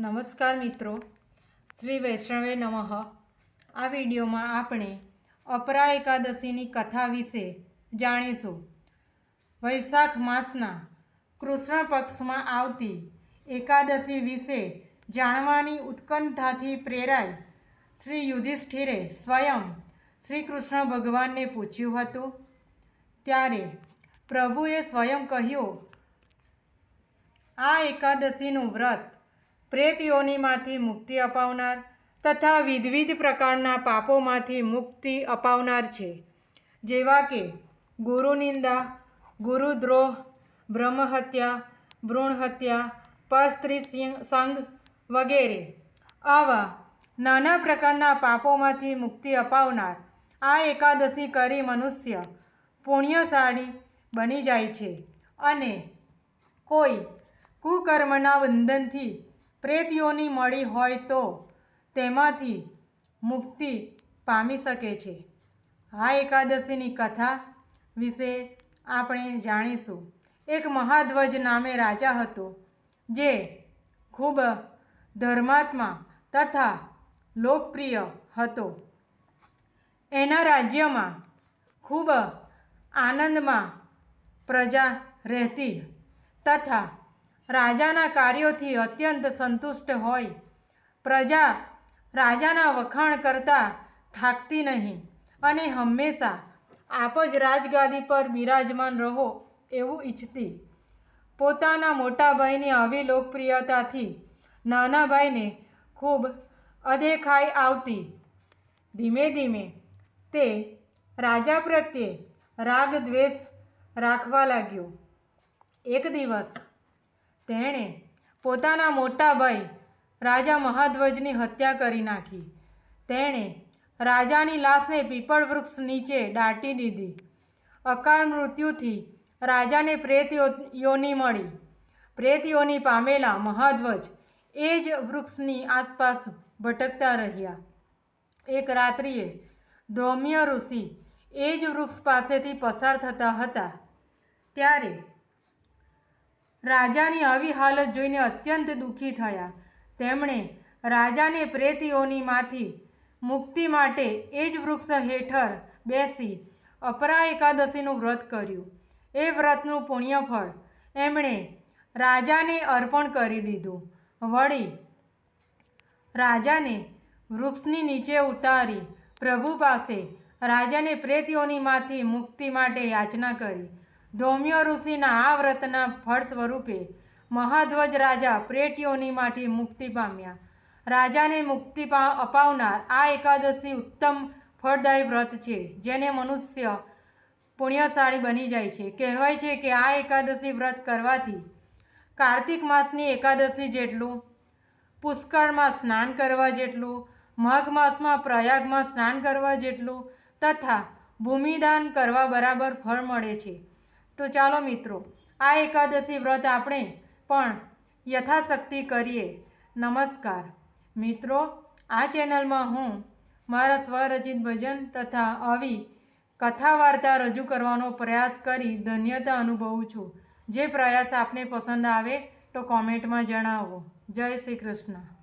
નમસ્કાર મિત્રો. શ્રી વૈષ્ણવે નમઃ. આ વિડીયોમાં આપણે અપરા એકાદશીની કથા વિશે જાણીશું. વૈશાખ માસના કૃષ્ણ પક્ષમાં આવતી એકાદશી વિશે જાણવાની ઉત્કંઠાથી પ્રેરાઈ શ્રી યુધિષ્ઠિરે સ્વયં શ્રી કૃષ્ણ ભગવાનને પૂછ્યું હતું. ત્યારે પ્રભુએ સ્વયં કહ્યું, આ એકાદશીનું વ્રત પ્રેત મુક્તિ અપાવનાર તથા વિધવિધ પ્રકારના પાપોમાંથી મુક્તિ અપાવનાર છે. જેવા કે ગુરુનિંદા, ગુરુદ્રોહ, બ્રહ્મહત્યા, ભ્રૂણહત્યા પરસ્ત્રી સંગ વગેરે. આવા નાના પ્રકારના પાપોમાંથી મુક્તિ અપાવનાર આ એકાદશી કરી મનુષ્ય પુણ્યશાળી બની જાય છે અને કોઈ કુકર્મના બંધનથી પ્રેતયોની મળી હોય તો તેમાંથી મુક્તિ પામી શકે છે. આ એકાદશીની કથા વિશે આપણે જાણીશું. એક મહાધ્વજ નામે રાજા હતો, જે ખૂબ ધર્માત્મા તથા લોકપ્રિય હતો. એના રાજ્યમાં ખૂબ આનંદમાં પ્રજા રહેતી તથા રાજાના કાર્યોથી અત્યંત સંતુષ્ટ હોય. પ્રજા રાજાના વખાણ કરતાં થાકતી નહીં અને હંમેશા આપ જ રાજગાદી પર બિરાજમાન રહો એવું ઈચ્છતી. પોતાના મોટા ભાઈની આવી લોકપ્રિયતાથી નાના ભાઈને ખૂબ અદેખાઈ આવતી. ધીમે ધીમે તે રાજા પ્રત્યે રાગ દ્વેષ રાખવા લાગ્યો. એક દિવસ તેણે પોતાના મોટા ભાઈ રાજા મહાધ્વજની હત્યા કરી નાખી. તેણે રાજાની લાશને પીપળ વૃક્ષ નીચે દાટી દીધી. અકાળ મૃત્યુથી રાજાને પ્રેત યોની મળી. પ્રેત પામેલા મહાધ્વજ એ જ વૃક્ષની આસપાસ ભટકતા રહ્યા. એક રાત્રિએ ધૌમ્ય ઋષિ એ જ વૃક્ષ પાસેથી પસાર થતા હતા. ત્યારે રાજાની આવી હાલત જોઈને અત્યંત દુઃખી થયા. તેમણે રાજાને પ્રેતીઓનીમાંથી મુક્તિ માટે એ જ વૃક્ષ હેઠળ બેસી અપરા એકાદશીનું વ્રત કર્યું. એ વ્રતનું પુણ્યફળ એમણે રાજાને અર્પણ કરી દીધું. વળી રાજાને વૃક્ષની નીચે ઉતારી પ્રભુ પાસે રાજાને પ્રેતીઓનીમાંથી મુક્તિ માટે યાચના કરી. ધૌમ્ય ઋષિના આ વ્રતના ફળ સ્વરૂપે મહાધ્વજ રાજા પ્રેટીઓનીમાંથી મુક્તિ પામ્યા. રાજાને મુક્તિ અપાવનાર આ એકાદશી ઉત્તમ ફળદાયી વ્રત છે, જેને મનુષ્ય પુણ્યશાળી બની જાય છે. કહેવાય છે કે આ એકાદશી વ્રત કરવાથી કાર્તિક માસની એકાદશી જેટલું, પુષ્કળમાં સ્નાન કરવા જેટલું, માઘ માસમાં પ્રયાગમાં સ્નાન કરવા જેટલું, તથા ભૂમિદાન કરવા બરાબર ફળ મળે છે. તો ચાલો મિત્રો, આ એકાદશી વ્રત આપણે પણ યથાશક્તિ કરીએ. નમસ્કાર. મિત્રો, આ ચેનલમાં હું મારા સ્વરચિત ભજન તથા આવી કથા વાર્તા રજૂ કરવાનો પ્રયાસ કરી ધન્યતા અનુભવું છું. જે પ્રયાસ આપને પસંદ આવે તો કોમેન્ટમાં જણાવો. જય શ્રી કૃષ્ણ.